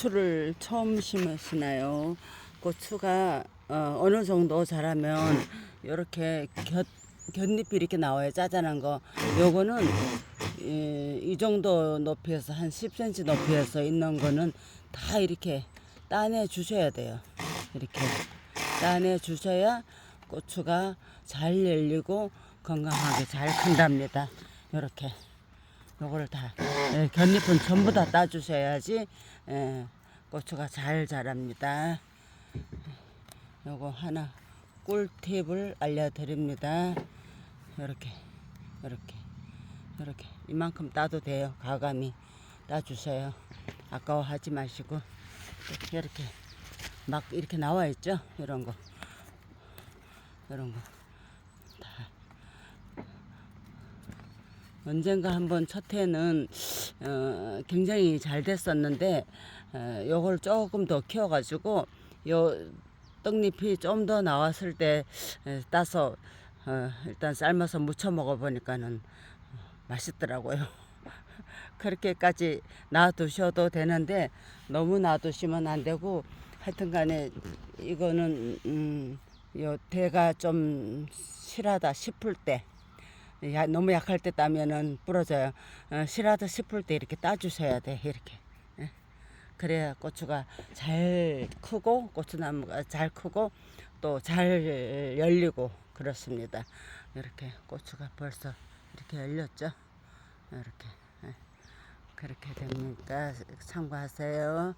고추를 처음 심으시나요? 고추가 어, 어느 정도 자라면 이렇게 곁 곁잎이 이렇게 나와요. 짜잔한 거. 요거는 이, 이 정도 높이에서 한 10cm 높이에서 있는 거는 다 이렇게 따내 주셔야 돼요. 이렇게 따내 주셔야 고추가 잘 열리고 건강하게 잘 큰답니다. 이렇게 요거를 다 예, 곁잎은 전부 다 따주셔야지 예, 고추가 잘 자랍니다. 요거 하나 꿀팁을 알려드립니다. 이렇게 이렇게 이렇게 이만큼 따도 돼요. 가감이 따주세요. 아까워하지 마시고 이렇게 막 이렇게 나와 있죠. 이런 거 이런 거 다. 언젠가 한번 첫 해는 어, 굉장히 잘 됐었는데 어, 요걸 조금 더 키워가지고 요 떡잎이 좀 더 나왔을 때 에, 따서 어, 일단 삶아서 무쳐 먹어보니까는 맛있더라고요. 그렇게까지 놔두셔도 되는데 너무 놔두시면 안 되고 하여튼간에 이거는 음, 요 대가 좀 실하다 싶을 때 야, 너무 약할 때 따면은 부러져요. 어, 실하다 싶을 때 이렇게 따주셔야 돼 이렇게. 예. 그래야 고추가 잘 크고 고추나무가 잘 크고 또 잘 열리고 그렇습니다. 이렇게 고추가 벌써 이렇게 열렸죠. 이렇게 예. 그렇게 됩니까? 참고하세요.